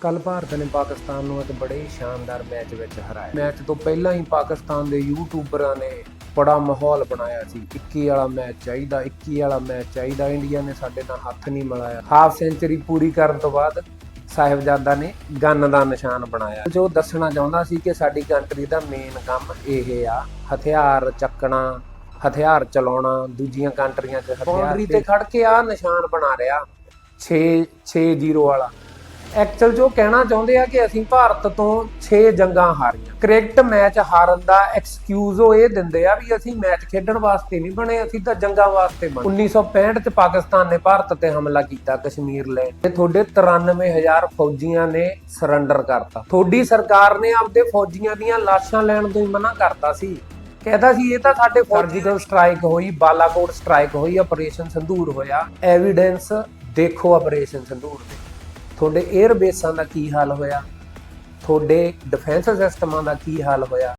ਕੱਲ ਭਾਰਤ ਨੇ ਪਾਕਿਸਤਾਨ ਨੂੰ ਇੱਕ ਬੜੇ ਹੀ ਸ਼ਾਨਦਾਰ ਮੈਚ ਵਿੱਚ ਹਰਾਇਆ। ਮੈਚ ਤੋਂ ਪਹਿਲਾਂ ਹੀ ਪਾਕਿਸਤਾਨ ਦੇ ਯੂਟਿਊਬਰਾਂ ਨੇ ਬੜਾ ਮਾਹੌਲ ਬਣਾਇਆ ਸੀ। 21 ਵਾਲਾ ਮੈਚ ਚਾਹੀਦਾ 21 ਵਾਲਾ ਮੈਚ ਚਾਹੀਦਾ। ਇੰਡੀਆ ਨੇ ਸਾਡੇ ਨਾਲ ਹੱਥ ਨਹੀਂ ਮਿਲਾਇਆ। ਹਾਫ ਸੈਂਚੁਰੀ ਪੂਰੀ ਕਰਨ ਤੋਂ ਬਾਅਦ ਸਾਹਿਬਜ਼ਾਦਾ ਨੇ ਗਨ ਦਾ ਨਿਸ਼ਾਨ ਬਣਾਇਆ। ਜੋ ਦੱਸਣਾ ਚਾਹੁੰਦਾ ਸੀ ਕਿ ਸਾਡੀ ਕੰਟਰੀ ਦਾ ਮੇਨ ਕੰਮ ਇਹ ਆ ਹਥਿਆਰ ਚੱਕਣਾ ਹਥਿਆਰ ਚਲਾਉਣਾ ਦੂਜੀਆਂ ਕੰਟਰੀਆਂ 'ਚ ਬਾਉਂਡਰੀ ਤੇ ਖੜ ਕੇ ਆ ਨਿਸ਼ਾਨ ਬਣਾ ਰਿਹਾ। 6 6-0 ਵਾਲਾ। ਐਕਚੁਅਲ ਜੋ ਕਹਿਣਾ ਚਾਹੁੰਦੇ ਆ ਕਿ ਅਸੀਂ ਭਾਰਤ ਤੋਂ 6 ਜੰਗਾਂ ਹਾਰੀਆਂ। ਕ੍ਰਿਕਟ ਮੈਚ ਹਾਰਨ ਦਾ ਐਕਸਕਿਊਜ਼ ਉਹ ਇਹ ਦਿੰਦੇ ਆ ਵੀ ਅਸੀਂ ਮੈਚ ਖੇਡਣ ਵਾਸਤੇ ਨਹੀਂ ਬਣੇ, ਅਸੀਂ ਤਾਂ ਜੰਗਾਂ ਵਾਸਤੇ ਬਣੇ। 1965 ਚ ਪਾਕਿਸਤਾਨ ਨੇ ਭਾਰਤ ਤੇ ਹਮਲਾ ਕੀਤਾ ਕਸ਼ਮੀਰ ਲੈ। ਤੇ ਤੁਹਾਡੇ 93000 ਫੌਜੀਆਂ ਨੇ ਸਰੈਂਡਰ ਕਰਤਾ। ਤੁਹਾਡੀ ਸਰਕਾਰ ਨੇ ਆਪਦੇ ਫੌਜੀਆਂ ਦੀਆਂ ਲਾਸ਼ਾਂ ਲੈਣ ਤੋਂ ਹੀ ਮਨਾ ਕਰਤਾ ਸੀ। ਕਹਿੰਦਾ ਸੀ, ਇਹ ਤਾਂ ਸਾਡੇ ਸਰਜੀਕਲ ਸਟ੍ਰਾਈਕ ਹੋਈ, ਬਾਲਾਕੋਟ ਸਟ੍ਰਾਈਕ ਹੋਈ ਆਪਰੇਸ਼ਨ ਸੰਧੂਰ ਹੋਇਆ। ਐਵੀਡੈਂਸ ਦੇਖੋ ਆਪਰੇਸ਼ਨ ਸੰਧੂਰ ਦੇ ਤੁਹਾਡੇ 에ਅਰ ਬੇਸਾਂ ਦਾ ਕੀ ਹਾਲ ਹੋਇਆ? ਤੁਹਾਡੇ ਡਿਫੈਂਸ ਸਿਸਟਮਾਂ ਦਾ ਕੀ ਹਾਲ ਹੋਇਆ?